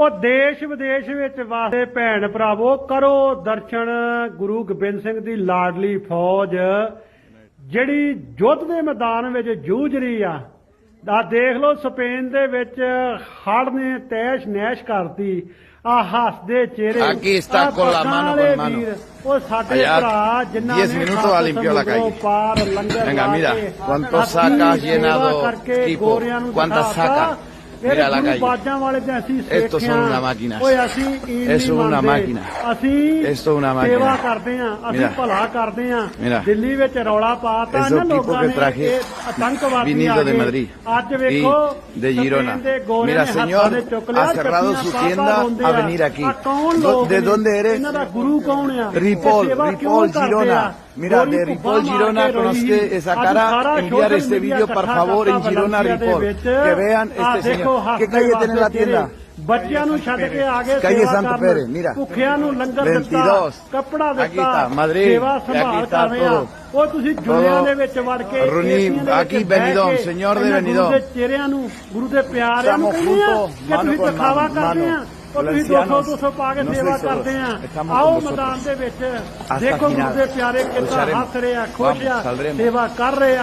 ਉਹ ਦੇਸ਼ ਵਿਦੇਸ਼ ਵਿੱਚ ਵਾਸਤੇ ਭੈਣ ਭਰਾਵੋ ਕਰੋ ਦਰਸ਼ਨ ਗੁਰੂ ਗੋਬਿੰਦ ਸਿੰਘ ਦੀ ਲਾਡਲੀ ਫੌਜ ਜਿਹੜੀ ਯੁੱਧ ਦੇ ਮੈਦਾਨ ਵਿੱਚ ਜੂਝ ਰਹੀ ਆ ਆ ਦੇਖ ਲਓ ਸਪੇਨ ਦੇ ਵਿੱਚ ਹੜ੍ਹ ਨੇ ਤੈਸ਼ ਨੈਸ਼ ਕਰਤੀ ਆ ਹੱਸਦੇ ਚਿਹਰੇ Aquí está con la mano, con mano. ਉਹ ਸਾਡੇ ਭਰਾ ਜਿਨ੍ਹਾਂ 10 ਨੇ minutos ha limpiado la ਸਮੁੰਦਰੋਂ calle. ਪਾਰ ਲੰਗਰ Venga, mira, ਹੱਥੀਂ sacas llenado tipo, cuántas sacas. ਫਿਰ Mira la ਗੁਰੂ calle. ਬਾਜਾਂ ਵਾਲੇ ਤੇ ਅਸੀਂ Estos son ਸਿੱਖਿਆ। una máquina. ਓਏ ਅਸੀਂ ਈਨ Eso ਨਹੀਂ una ਮੰਨਦੇ। máquina. ਅਸੀਂ Esto una máquina. ਸੇਵਾ ਕਰਦੇ ਆ ਅਸੀਂ Mira. ਭਲਾ ਕਰਦੇ ਆ Mira. ਦਿੱਲੀ ਵਿੱਚ ਰੌਲਾ ਪਾਤਾ Esos ਨਾ tipos ਲੋਕਾਂ que ਨੇ traje ਇਹ ਆਤੰਕਵਾਦੀ viniendo ਆ de ਗਏ। Madrid ਅੱਜ y ਵੇਖੋ de Girona. ਸਪੇਨ ਦੇ ਗੋਰਿਆਂ Mira, ਨੇ ਹੱਥਾਂ señor, ਦੇ ਚੁੱਕ ਲਿਆ, ha cerrado ਚੱਕੀਆਂ su ਪਾਪਾ tienda ਰੋਂਦੇ a ਆ। venir aquí. ਆ ਕੌਣ Do- ਲੋਕ ¿de ਨੇ? dónde eres? ਇਹਨਾਂ ਦਾ ਗੁਰੂ ਕੌਣ ਆ Ripoll, ਇਹ ਸੇਵਾ ਕਿਉਂ Ripoll, ਕਰਦੇ Girona. ਆ? Mira, ਗੋਰੀ de ਧੁੱਪਾਂ Ripoll, ਮਾਰ Girona, ਕੇ con ਰੋਈ। usted esa ਅੱਜ cara, ਸਾਰਾ enviar social este media vídeo, por ਇਕੱਠਾ favor, en ਕਰਤਾ Girona, ਵਲੰਟੀਅਰ ਦੇ Ripoll. ਵਿੱਚ। Que vean ਆਹ este ਦੇਖੋ, señor. ¿Qué ਹੱਥ calle ਦੇ tiene la ਵਾਸਤੇ tienda? ਬੱਚਿਆਂ ਨੂੰ ਛੱਡ ਕੇ ਆ ਗਏ Santo ਕਰਨ। Pérez, mira. ਭੁੱਖਿਆਂ ਨੂੰ ਲੰਗਰ ਦਿੱਤਾ 22, ਕੱਪੜਾ ਦਿੱਤਾ ਸੇਵਾ ਸੰਭਾਲ ਕਰ ਰਹੇ ਆ. ਉਹ ਤੁਸੀਂ Todo. ਦੇ ਵਿੱਚ ਵੜ ਕੇ Runi, ਏਸੀਆਂ ਦੇ ਵਿੱਚ aquí ਬਹਿ Benidorm, ਕੇ señor de ਇਹਨਾਂ Benidorm. ਗੁਰੂ ਦੇ ਚਿਹਰਿਆਂ ਨੂੰ ਗੁਰੂ ਦੇ ਪਿਆਰਿਆਂ ਨੂੰ ਕਹਿੰਦੇ ਆ ਕਿ ਤੁਸੀਂ ਦਿਖਾਵਾ ਕਰਦੇ ਆ ਉਹ ਤੁਸੀਂ 200 Valencianos, 200 ਪਾ ਕੇ ਸੇਵਾ. ਕਰਦੇ ਆ ਆਓ. ਮੈਦਾਨ ਦੇ ਵਿੱਚ ਦੇਖੋ ਗੁਰੂ. ਦੇ ਪਿਆਰੇ Lucharemos. ਹੱਸ ਰਹੇ ਆ ਖੁਸ਼ ਆ. ਸੇਵਾ ਕਰ ਰਹੇ ਆ